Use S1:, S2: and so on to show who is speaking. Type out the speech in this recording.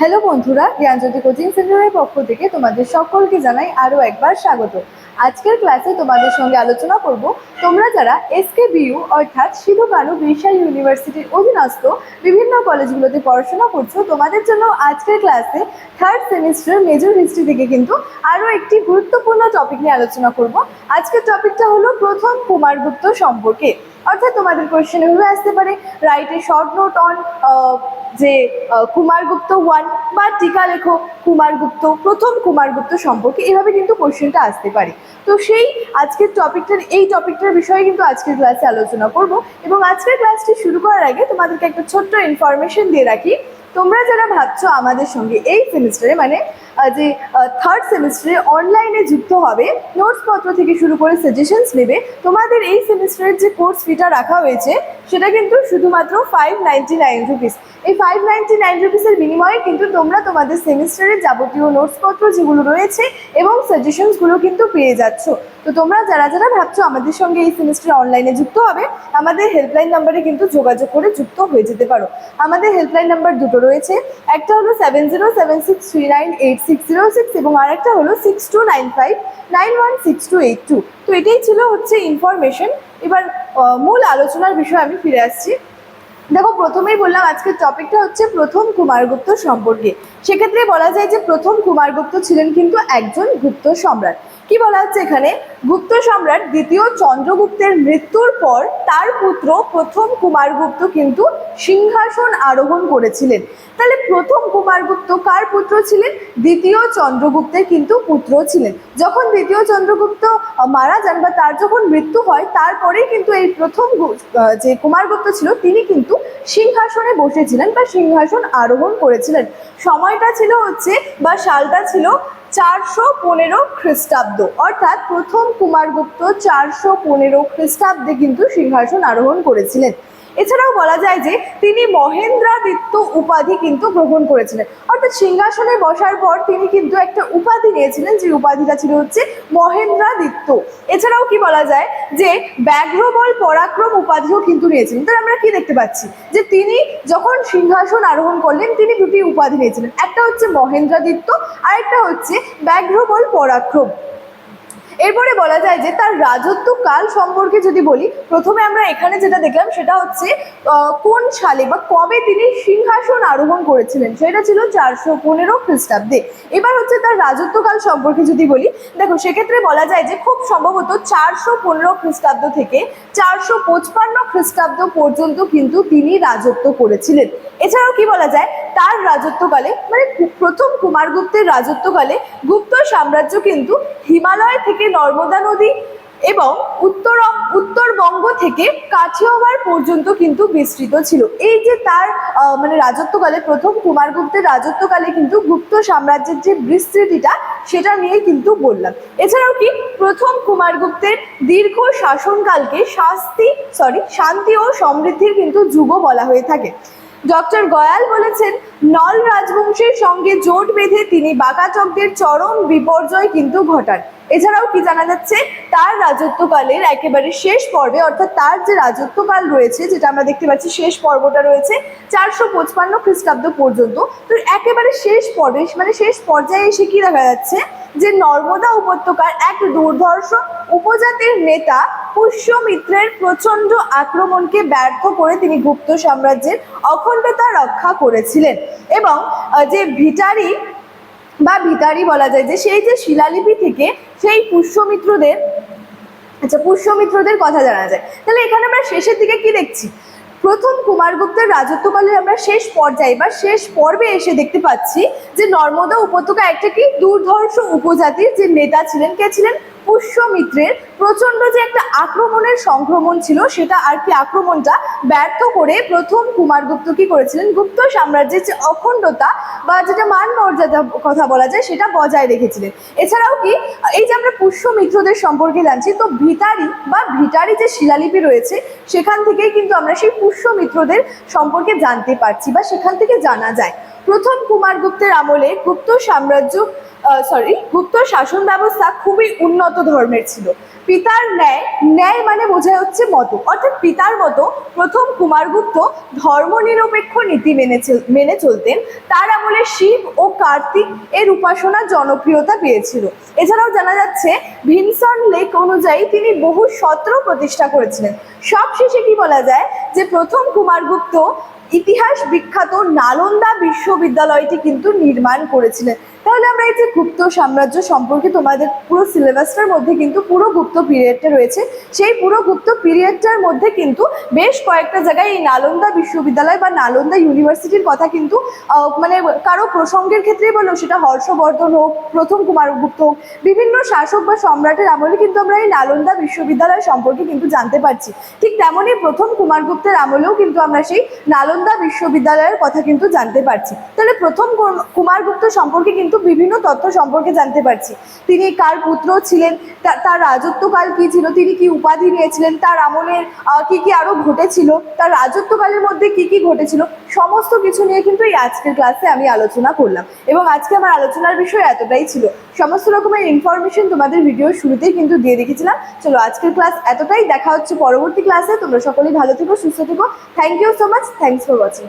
S1: Hello বন্ধুরা, জ্ঞানজ্যোতি coaching সেন্টারের পক্ষ থেকে তোমাদের সকলকে জানাই আরও একবার স্বাগত। আজকের ক্লাসে তোমাদের সঙ্গে আলোচনা করব, তোমরা যারা এসকে বিইউ অর্থাৎ সিধু কানু বিরসা ইউনিভার্সিটির অধীনস্থ বিভিন্ন কলেজগুলোতে পড়াশোনা করছ, তোমাদের জন্য আজকের ক্লাসে থার্ড সেমিস্টার মেজর হিস্ট্রি থেকে কিন্তু আরও একটি গুরুত্বপূর্ণ টপিক নিয়ে আলোচনা করব। আজকের টপিকটা হলো প্রথম কুমারগুপ্ত সম্পর্কে। অর্থাৎ তোমাদের কোয়েশ্চেন এভাবে আসতে পারে। Write a short note on যে কুমারগুপ্ত ওয়ান বা টিকা লেখো কুমারগুপ্ত প্রথম কুমারগুপ্ত সম্পর্কে। এভাবে কিন্তু কোয়েশ্চেনটা আসতে পারে। তো সেই আজকের টপিকটার এই টপিকটার বিষয়ে কিন্তু আজকের ক্লাসে আলোচনা করব। এবং আজকের ক্লাসটি শুরু করার আগে তোমাদেরকে একটা ছোট্ট ইনফরমেশন দিয়ে রাখি। তোমরা যারা ভাবছ আমাদের সঙ্গে এই সেমিস্টারে মানে যে থার্ড সেমিস্টারে অনলাইনে যুক্ত হবে নোটসপত্র থেকে শুরু করে সাজেশনস নেবে, তোমাদের এই সেমিস্টারের যে কোর্স ফিটা রাখা হয়েছে, সেটা কিন্তু শুধুমাত্র ফাইভ নাইনটি নাইন রুপিস এই ফাইভ নাইনটি নাইন রুপিসের বিনিময়ে কিন্তু তোমরা তোমাদের সেমিস্টারের যাবতীয় নোটসপত্র যেগুলো রয়েছে এবং সাজেশনসগুলো কিন্তু পেয়ে যাচ্ছ। তো তোমরা যারা যারা ভাবছ আমাদের সঙ্গে এই সেমিস্টারে অনলাইনে যুক্ত হবে, আমাদের হেল্পলাইন নাম্বারে কিন্তু যোগাযোগ করে যুক্ত হয়ে যেতে পারো। আমাদের হেল্পলাইন নাম্বার দুটো রয়েছে। একটা হলো seven zero seven six three nine eight six zero six এবং আরেকটা হলো six two nine five nine one six two eight two তো এটাই ছিল হচ্ছে ইনফরমেশন এবার মূল আলোচনার বিষয়ে আমি ফিরে আসছি। দেখো, প্রথমেই বললাম আজকের টপিকটা হচ্ছে প্রথম কুমারগুপ্ত সম্পর্কে। সেক্ষেত্রে বলা যায় যে প্রথম কুমারগুপ্ত ছিলেন কিন্তু একজন গুপ্ত সম্রাট। কি বলা হচ্ছে এখানে? গুপ্ত সম্রাট দ্বিতীয় চন্দ্রগুপ্তের মৃত্যুর পর তার পুত্র প্রথম কুমারগুপ্ত কিন্তু সিংহাসন আরোহণ করেছিলেন। তাহলে প্রথম কুমারগুপ্ত কার পুত্র ছিলেন? দ্বিতীয় চন্দ্রগুপ্তের কিন্তু পুত্র ছিলেন। যখন দ্বিতীয় চন্দ্রগুপ্ত মারা যান বা তার যখন মৃত্যু হয়, তারপরেই কিন্তু এই প্রথম যে কুমারগুপ্ত ছিল, তিনি কিন্তু সিংহাসনে বসেছিলেন বা সিংহাসন আরোহণ করেছিলেন। সময়টা ছিল হচ্ছে বা সালটা ছিল চারশো পনেরো খ্রিস্টাব্দ। অর্থাৎ প্রথম কুমারগুপ্ত চারশো পনেরো খ্রিস্টাব্দে কিন্তু সিংহাসন আরোহণ করেছিলেন। এছাড়াও বলা যায় যে তিনি মহেন্দ্রাদিত্য উপাধি কিন্তু গ্রহণ করেছিলেন। অর্থাৎ সিংহাসনে বসার পর তিনি কিন্তু একটা উপাধি নিয়েছিলেন, যে উপাধিটা ছিল হচ্ছে মহেন্দ্রাদিত্য। এছাড়াও কি বলা যায় যে ব্যাঘ্রবল পরাক্রম উপাধিও কিন্তু নিয়েছিলেন। তাহলে আমরা কি দেখতে পাচ্ছি? যে তিনি যখন সিংহাসন আরোহণ করলেন, তিনি দুটি উপাধি নিয়েছিলেন। একটা হচ্ছে মহেন্দ্রাদিত্য, আরেকটা হচ্ছে ব্যাঘ্রবল পরাক্রম। এরপরে বলা যায় যে তার রাজত্ব কাল সম্পর্কে যদি বলি, প্রথমে আমরা এখানে যেটা দেখলাম সেটা হচ্ছে কোন সালে বা কবে তিনি সিংহাসন আরোহণ করেছিলেন? সেটা ছিল চারশো পনেরো খ্রিস্টাব্দে। এবার হচ্ছে তার রাজত্বকাল সম্পর্কে যদি বলি, দেখো সেক্ষেত্রে বলা যায় যে খুব সম্ভবত চারশো পনেরো খ্রিস্টাব্দ থেকে চারশো পঁচপান্ন খ্রিস্টাব্দ পর্যন্ত কিন্তু তিনি রাজত্ব করেছিলেন। এছাড়াও কি বলা যায়, তার রাজত্বকালে মানে প্রথম কুমারগুপ্তের রাজত্বকালে গুপ্ত সাম্রাজ্য কিন্তু হিমালয় থেকে নর্মদা নদী এবং উত্তর উত্তরবঙ্গ থেকে কাঠিয়াওয়ার পর্যন্ত কিন্তু বিস্তৃত ছিল। এই যে তার মানে রাজত্বকালে, প্রথম কুমারগুপ্তের রাজত্বকালে কিন্তু গুপ্ত সাম্রাজ্যের যে বিস্তৃতিটা, সেটা নিয়ে কিন্তু বললাম। এছাড়াও কি, প্রথম কুমারগুপ্তের দীর্ঘ শাসনকালকে শাস্তি সরি শান্তি ও সমৃদ্ধির কিন্তু যুগও বলা হয়ে থাকে। ডক্টর গয়াল বলেছেন, নল রাজবংশের সঙ্গে জোট বেঁধে তিনি বাকাচকদের চরম বিপর্যয় কিন্তু ঘটান। এছাড়াও কি জানা যাচ্ছে, তার রাজত্বকালের একেবারে শেষ পর্বে, অর্থাৎ তার যে রাজত্বকাল রয়েছে, যেটা আমরা দেখতে পাচ্ছি শেষ পর্বটা রয়েছে চারশো পঁচপান্ন খ্রিস্টাব্দ পর্যন্ত। তো একেবারে শেষ পর্বে মানে শেষ পর্যায়ে এসে কি দেখা যাচ্ছে, যে নর্মদা উপত্যকার এক দুর্ধর্ষ উপজাতির নেতা পুষ্যমিত্রের প্রচণ্ড আক্রমণকে ব্যর্থ করে তিনি গুপ্ত সাম্রাজ্যের অখণ্ডতা রক্ষা করেছিলেন। এবং যে ভিটারি বা ভিতারি বলা যায়, যে সেই যে শিলালিপি থেকে সেই পুষ্যমিত্রদের আচ্ছা পুষ্যমিত্রদের কথা জানা যায়। তাহলে এখানে আমরা শেষের দিকে কি দেখছি? প্রথম কুমারগুপ্তের রাজত্বকালে আমরা শেষ পর্যায়ে বা শেষ পর্বে এসে দেখতে পাচ্ছি যে নর্মদা উপত্যকা একটা কি দুর্ধর্ষ উপজাতির যে নেতা ছিলেন, কে ছিলেন? পুষ্যমিত্রের প্রচণ্ড যে একটা আক্রমণের সংক্রমণ ছিল, সেটা আর কি আক্রমণটা ব্যর্থ করে প্রথম কুমারগুপ্ত কি করেছিলেন? গুপ্ত সাম্রাজ্যের যে অখণ্ডতা বা যেটা মান মর্যাদা কথা বলা যায়, সেটা বজায় রেখেছিলেন। এছাড়াও কি, এই যে আমরা পুষ্যমিত্রদের সম্পর্কে জানছি, তো ভিতারি বা ভিটারি যে শিলালিপি রয়েছে, সেখান থেকেই কিন্তু আমরা সেই পুষ্যমিত্রদের সম্পর্কে জানতে পারছি বা সেখান থেকে জানা যায়। প্রথম কুমারগুপ্তের আমলে গুপ্ত সাম্রাজ্য সরি গুপ্ত শাসন ব্যবস্থা খুবই উন্নত ধর্মের ছিল। পিতার ন্যায় ন্যায় মানে বোঝায় হচ্ছে মতো। অর্থাৎ পিতার মতো প্রথম কুমারগুপ্ত ধর্মনিরপেক্ষ নীতি মেনে মেনে চলতেন। তার আমলে শিব ও কার্তিক এর উপাসনা জনপ্রিয়তা পেয়েছিল। এছাড়াও জানা যাচ্ছে, ভিনসন লেক অনুযায়ী তিনি বহু সত্র প্রতিষ্ঠা করেছিলেন। সবশেষে কি বলা যায় যে প্রথম কুমারগুপ্ত ইতিহাস বিখ্যাত নালন্দা বিশ্ববিদ্যালয়টি কিন্তু নির্মাণ করেছিলেন। তাহলে আমরা এই যে গুপ্ত সাম্রাজ্য সম্পর্কে তোমাদের পুরো সিলেবাসটার মধ্যে কিন্তু পুরো গুপ্ত পিরিয়ডটা রয়েছে, সেই পুরো গুপ্ত পিরিয়ডটার মধ্যে কিন্তু বেশ কয়েকটা জায়গায় এই নালন্দা বিশ্ববিদ্যালয় বা নালন্দা ইউনিভার্সিটির কথা কিন্তু মানে কারও প্রসঙ্গের ক্ষেত্রেই বলো, সেটা হর্ষবর্ধন হোক, প্রথম কুমারগুপ্ত হোক, বিভিন্ন শাসক বা সম্রাটের আমলে কিন্তু আমরা এই নালন্দা বিশ্ববিদ্যালয় সম্পর্কে কিন্তু জানতে পারছি। ঠিক তেমনই প্রথম কুমারগুপ্তের আমলেও কিন্তু আমরা সেই নালন্দা বিশ্ববিদ্যালয়ের কথা কিন্তু জানতে পারছি। তাহলে প্রথম কুম- কুমারগুপ্ত সম্পর্কে কিন্তু বিভিন্ন তথ্য সম্পর্কে জানতে পারছি। তিনি কার পুত্র ছিলেন? তার রাজত্বকাল কি ছিল? তিনি কি উপাধি নিয়েছিলেন? তার আমলের কি কি আরও ঘটেছিল? তার রাজত্বকালের মধ্যে কি কি ঘটেছিল? সমস্ত কিছু নিয়ে কিন্তু এই আজকের ক্লাসে আমি আলোচনা করলাম। এবং আজকে আমার আলোচনার বিষয় এতটাই ছিল। সমস্ত রকমের ইনফরমেশন তোমাদের ভিডিওর শুরুতেই কিন্তু দিয়ে রেখেছিলাম। চলো আজকের ক্লাস এতটাই। দেখা হচ্ছে পরবর্তী ক্লাসে তোমরা সকলেই ভালো থেকো, সুস্থ থেকো। Thank you so much thanks for watching